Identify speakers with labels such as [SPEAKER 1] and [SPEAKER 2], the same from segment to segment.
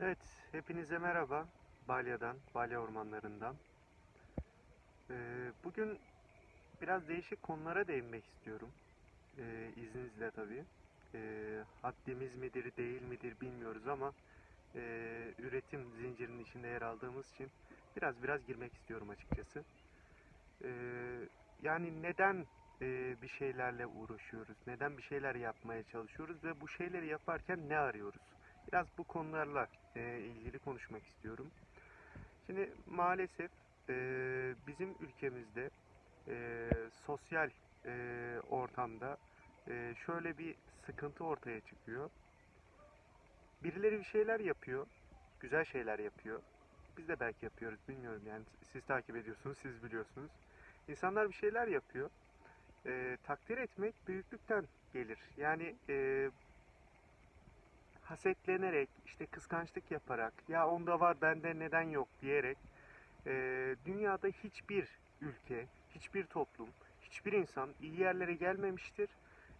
[SPEAKER 1] Evet, hepinize merhaba. Balya'dan, Balya ormanlarından. Ee, bugün biraz değişik konulara değinmek istiyorum. Ee, izninizle tabii. Ee, haddimiz midir, değil midir bilmiyoruz ama e, üretim zincirinin içinde yer aldığımız için biraz biraz girmek istiyorum açıkçası. Ee, yani neden e, bir şeylerle uğraşıyoruz? Neden bir şeyler yapmaya çalışıyoruz ve bu şeyleri yaparken ne arıyoruz? Biraz bu konularla e, ilgili konuşmak istiyorum. Şimdi maalesef e, bizim ülkemizde e, sosyal e, ortamda e, şöyle bir sıkıntı ortaya çıkıyor. Birileri bir şeyler yapıyor, güzel şeyler yapıyor. Biz de belki yapıyoruz, bilmiyorum yani siz takip ediyorsunuz, siz biliyorsunuz. İnsanlar bir şeyler yapıyor. E, takdir etmek büyüklükten gelir. Yani e, hasetlenerek, işte kıskançlık yaparak, ya onda var bende neden yok diyerek e, dünyada hiçbir ülke, hiçbir toplum, hiçbir insan iyi yerlere gelmemiştir.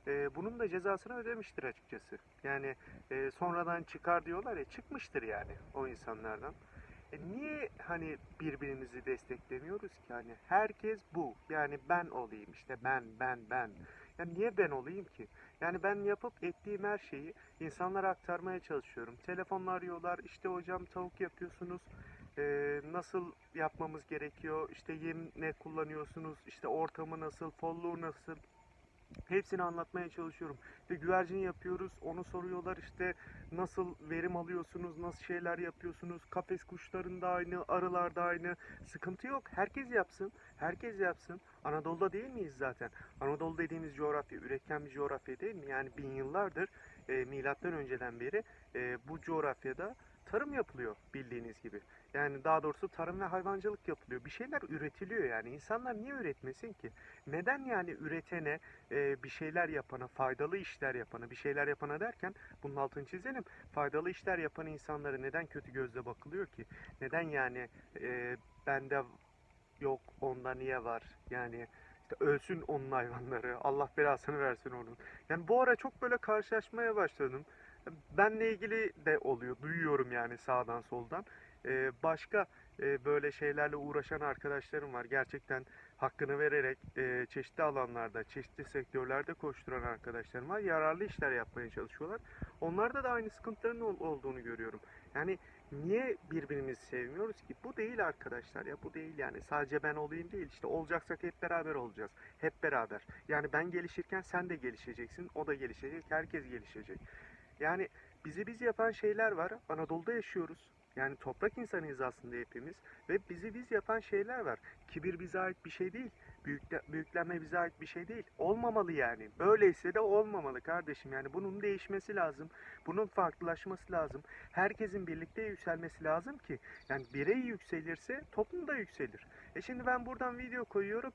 [SPEAKER 1] E, bunun da cezasını ödemiştir açıkçası. Yani e, sonradan çıkar diyorlar ya, çıkmıştır yani o insanlardan. E, niye hani birbirimizi desteklemiyoruz ki? Hani herkes bu. Yani ben olayım işte ben, ben, ben. Ya niye ben olayım ki? Yani ben yapıp ettiğim her şeyi insanlara aktarmaya çalışıyorum. Telefonla arıyorlar, işte hocam tavuk yapıyorsunuz, Ee, nasıl yapmamız gerekiyor, işte yem ne kullanıyorsunuz, işte ortamı nasıl, folluğu nasıl, hepsini anlatmaya çalışıyorum. İşte güvercin yapıyoruz, onu soruyorlar işte nasıl verim alıyorsunuz, nasıl şeyler yapıyorsunuz, kafes kuşlarında aynı, arılarda aynı, sıkıntı yok. Herkes yapsın, herkes yapsın. Anadolu'da değil miyiz zaten? Anadolu dediğimiz coğrafya üretken bir coğrafya değil mi? Yani bin yıllardır e, milattan önceden beri e, bu coğrafyada tarım yapılıyor bildiğiniz gibi. Yani daha doğrusu tarım ve hayvancılık yapılıyor. Bir şeyler üretiliyor yani. İnsanlar niye üretmesin ki? Neden yani üretene, e, bir şeyler yapana, faydalı işler yapana, bir şeyler yapana derken bunun altını çizelim. Faydalı işler yapan insanlara neden kötü gözle bakılıyor ki? Neden yani e, bende yok, onda niye var? Yani ölsün onun hayvanları. Allah belasını versin onun. Yani bu ara çok böyle karşılaşmaya başladım. Benle ilgili de oluyor. Duyuyorum yani sağdan soldan. Ee, başka e, böyle şeylerle uğraşan arkadaşlarım var. Gerçekten hakkını vererek e, çeşitli alanlarda, çeşitli sektörlerde koşturan arkadaşlarım var. Yararlı işler yapmaya çalışıyorlar. Onlarda da aynı sıkıntıların ol- olduğunu görüyorum. Yani niye birbirimizi sevmiyoruz ki? Bu değil arkadaşlar ya bu değil yani. Sadece ben olayım değil. İşte olacaksak hep beraber olacağız. Hep beraber. Yani ben gelişirken sen de gelişeceksin. O da gelişecek. Herkes gelişecek. Yani bizi biz yapan şeyler var. Anadolu'da yaşıyoruz. Yani toprak insanıyız aslında hepimiz. Ve bizi biz yapan şeyler var. Kibir bize ait bir şey değil. Büyükle, büyüklenme bize ait bir şey değil. Olmamalı yani. Böyleyse de olmamalı kardeşim. Yani bunun değişmesi lazım. Bunun farklılaşması lazım. Herkesin birlikte yükselmesi lazım ki. Yani birey yükselirse toplum da yükselir. E şimdi ben buradan video koyuyorum.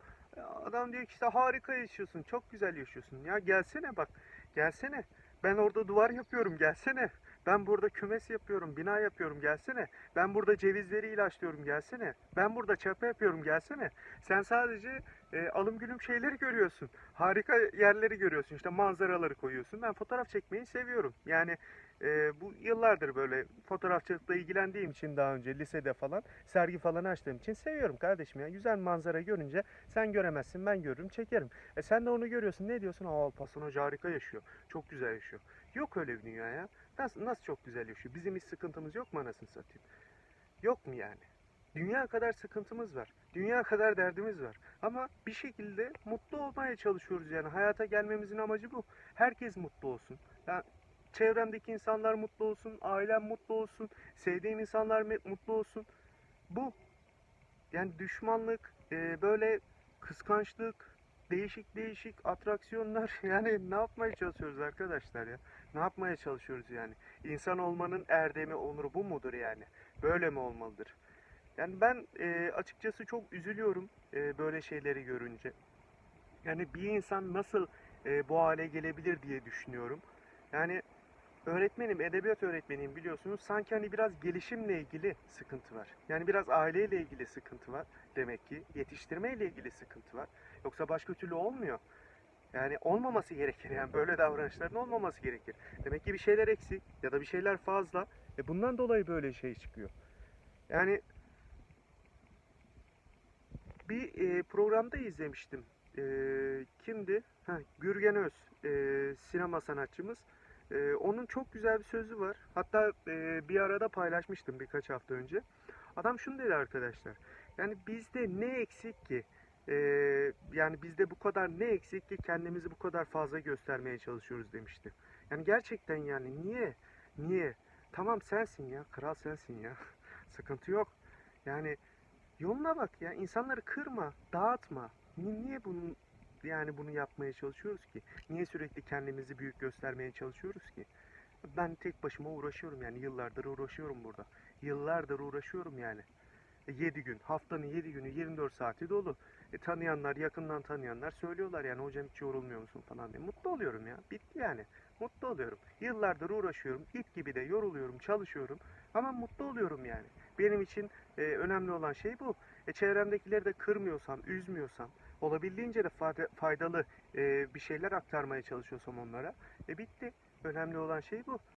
[SPEAKER 1] Adam diyor ki işte harika yaşıyorsun. Çok güzel yaşıyorsun. Ya gelsene bak. Gelsene. Ben orada duvar yapıyorum gelsene. Ben burada kümes yapıyorum, bina yapıyorum gelsene. Ben burada cevizleri ilaçlıyorum gelsene. Ben burada çapa yapıyorum gelsene. Sen sadece e, alım gülüm şeyleri görüyorsun. Harika yerleri görüyorsun. İşte manzaraları koyuyorsun. Ben fotoğraf çekmeyi seviyorum. Yani e, bu yıllardır böyle fotoğrafçılıkla ilgilendiğim için daha önce lisede falan sergi falan açtığım için seviyorum kardeşim ya. Güzel manzara görünce sen göremezsin ben görürüm çekerim. E sen de onu görüyorsun ne diyorsun? Aa Alparslan Hoca harika yaşıyor. Çok güzel yaşıyor. Yok öyle bir dünya ya. Nasıl, nasıl çok güzel yaşıyor? Bizim hiç sıkıntımız yok mu anasını satayım? Yok mu yani? Dünya kadar sıkıntımız var. Dünya kadar derdimiz var. Ama bir şekilde mutlu olmaya çalışıyoruz yani. Hayata gelmemizin amacı bu. Herkes mutlu olsun. Yani çevremdeki insanlar mutlu olsun, ailem mutlu olsun, sevdiğim insanlar mutlu olsun. Bu. Yani düşmanlık, e, böyle kıskançlık, değişik değişik atraksiyonlar. Yani ne yapmaya çalışıyoruz arkadaşlar ya? Ne yapmaya çalışıyoruz yani? İnsan olmanın erdemi, onuru bu mudur yani? Böyle mi olmalıdır? Yani ben e, açıkçası çok üzülüyorum e, böyle şeyleri görünce. Yani bir insan nasıl e, bu hale gelebilir diye düşünüyorum. Yani öğretmenim, edebiyat öğretmeniyim biliyorsunuz. Sanki hani biraz gelişimle ilgili sıkıntı var. Yani biraz aileyle ilgili sıkıntı var demek ki. Yetiştirmeyle ilgili sıkıntı var. Yoksa başka türlü olmuyor. Yani olmaması gerekir yani böyle davranışların olmaması gerekir. Demek ki bir şeyler eksik ya da bir şeyler fazla. E bundan dolayı böyle şey çıkıyor. Yani bir e, programda izlemiştim. E, kimdi? Ha, Gürgen Öz, e, sinema sanatçımız. E, onun çok güzel bir sözü var. Hatta e, bir arada paylaşmıştım birkaç hafta önce. Adam şunu dedi arkadaşlar. Yani bizde ne eksik ki? E, yani bizde bu kadar ne eksik ki kendimizi bu kadar fazla göstermeye çalışıyoruz demişti. Yani gerçekten yani niye? Niye? Tamam sensin ya, kral sensin ya. Sıkıntı yok. Yani yoluna bak ya, insanları kırma, dağıtma. Ni- Niye bunu yani bunu yapmaya çalışıyoruz ki? Niye sürekli kendimizi büyük göstermeye çalışıyoruz ki? Ben tek başıma uğraşıyorum yani yıllardır uğraşıyorum burada. Yıllardır uğraşıyorum yani. 7 gün, haftanın 7 günü 24 saati dolu. E, tanıyanlar, yakından tanıyanlar söylüyorlar yani hocam hiç yorulmuyor musun falan diye. Mutlu oluyorum ya. Bitti yani. Mutlu oluyorum. Yıllardır uğraşıyorum. it gibi de yoruluyorum, çalışıyorum. Ama mutlu oluyorum yani. Benim için e, önemli olan şey bu. E, çevremdekileri de kırmıyorsam, üzmüyorsam, olabildiğince de fayda- faydalı e, bir şeyler aktarmaya çalışıyorsam onlara. E bitti. Önemli olan şey bu.